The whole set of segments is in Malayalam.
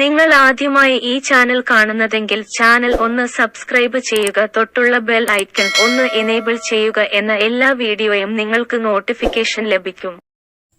നിങ്ങൾ ആദ്യമായി ഈ ചാനൽ കാണുന്നതെങ്കിൽ ചാനൽ ഒന്ന് സബ്സ്ക്രൈബ് ചെയ്യുക തൊട്ടുള്ള ബെൽ ഐക്കൺ ഒന്ന് എനേബിൾ ചെയ്യുക എന്ന എല്ലാ വീഡിയോയും നിങ്ങൾക്ക് നോട്ടിഫിക്കേഷൻ ലഭിക്കും.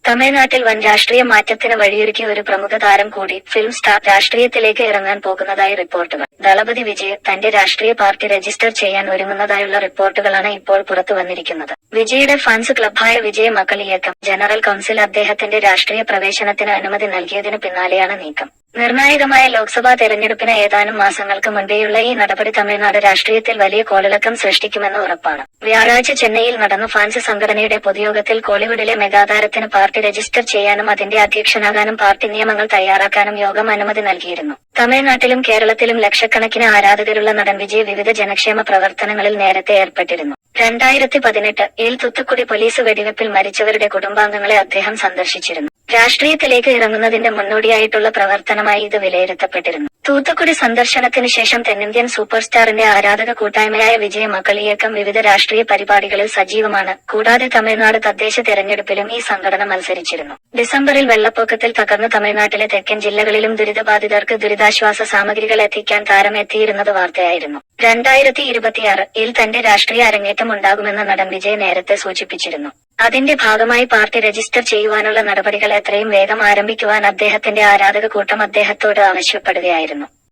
തമിഴ്നാട്ടിൽ വൻ രാഷ്ട്രീയ മാറ്റത്തിന് വഴിയൊരുക്കിയ ഒരു പ്രമുഖ താരം കൂടി ഫിലിം സ്റ്റാർ രാഷ്ട്രീയത്തിലേക്ക് ഇറങ്ങാൻ പോകുന്നതായി റിപ്പോർട്ടുകൾ. ദളപതി വിജയ് തന്റെ രാഷ്ട്രീയ പാർട്ടി രജിസ്റ്റർ ചെയ്യാൻ ഒരുങ്ങുന്നതായുള്ള റിപ്പോർട്ടുകളാണ് ഇപ്പോൾ പുറത്തു വന്നിരിക്കുന്നത്. വിജയുടെ ഫാൻസ് ക്ലബായ വിജയ് മക്കൾ ഇയക്കം ജനറൽ കൌൺസിൽ അദ്ദേഹത്തിന്റെ രാഷ്ട്രീയ പ്രവേശനത്തിന് അനുമതി നൽകിയതിനു പിന്നാലെയാണ് നീക്കം. നിർണായകമായ ലോക്സഭാ തെരഞ്ഞെടുപ്പിന് ഏതാനും മാസങ്ങൾക്ക് മുൻപേയുള്ള ഈ നടപടി തമിഴ്നാട് രാഷ്ട്രീയത്തിൽ വലിയ കോളിളക്കം സൃഷ്ടിക്കുമെന്ന് ഉറപ്പാണ്. വ്യാഴാഴ്ച ചെന്നൈയിൽ നടന്ന ഫാൻസ് സംഘടനയുടെ പൊതുയോഗത്തിൽ കോളിവുഡിലെ മെഗാതാരത്തിന് പാർട്ടി രജിസ്റ്റർ ചെയ്യാനും അതിന്റെ അധ്യക്ഷനാകാനും പാർട്ടി നിയമങ്ങൾ തയ്യാറാക്കാനും യോഗം അനുമതി നൽകിയിരുന്നു. തമിഴ്നാട്ടിലും കേരളത്തിലും ലക്ഷക്കണക്കിന് ആരാധകരുള്ള നടൻ വിജയ് വിവിധ ജനക്ഷേമ പ്രവർത്തനങ്ങളിൽ നേരത്തെ ഏർപ്പെട്ടിരുന്നു. രണ്ടായിരത്തി പതിനെട്ട് ഏൽ തുത്തുക്കുടി പോലീസ് വെടിവെപ്പിൽ മരിച്ചവരുടെ കുടുംബാംഗങ്ങളെ അദ്ദേഹം സന്ദർശിച്ചിരുന്നു. രാഷ്ട്രീയത്തിലേക്ക് ഇറങ്ങുന്നതിന്റെ മുന്നോടിയായിട്ടുള്ള പ്രവർത്തനമായി ഇത് വിലയിരുത്തപ്പെട്ടിരുന്നു. തൂത്തുക്കുടി സന്ദർശനത്തിന് ശേഷം തെന്നിന്ത്യൻ സൂപ്പർ സ്റ്റാറിന്റെ ആരാധക കൂട്ടായ്മയായ വിജയ മക്കളിയക്കം വിവിധ രാഷ്ട്രീയ പരിപാടികളിൽ സജീവമാണ്. കൂടാതെ തമിഴ്നാട് തദ്ദേശ തെരഞ്ഞെടുപ്പിലും ഈ സംഘടന മത്സരിച്ചിരുന്നു. ഡിസംബറിൽ വെള്ളപ്പൊക്കത്തിൽ തകർന്ന തമിഴ്നാട്ടിലെ തെക്കൻ ജില്ലകളിലും ദുരിതബാധിതർക്ക് ദുരിതാശ്വാസ സാമഗ്രികൾ എത്തിക്കാൻ താരം എത്തിയിരുന്നത് വാർത്തയായിരുന്നു. രണ്ടായിരത്തി ഇരുപത്തിയാറ് തന്റെ രാഷ്ട്രീയ അരങ്ങേറ്റം ഉണ്ടാകുമെന്ന് നടൻ വിജയ് നേരത്തെ സൂചിപ്പിച്ചിരുന്നു. അതിന്റെ ഭാഗമായി പാർട്ടി രജിസ്റ്റർ ചെയ്യുവാനുള്ള നടപടികൾ എത്രയും വേഗം ആരംഭിക്കുവാൻ അദ്ദേഹത്തിന്റെ ആരാധക കൂട്ടം അദ്ദേഹത്തോട് ആവശ്യപ്പെടുകയായിരുന്നു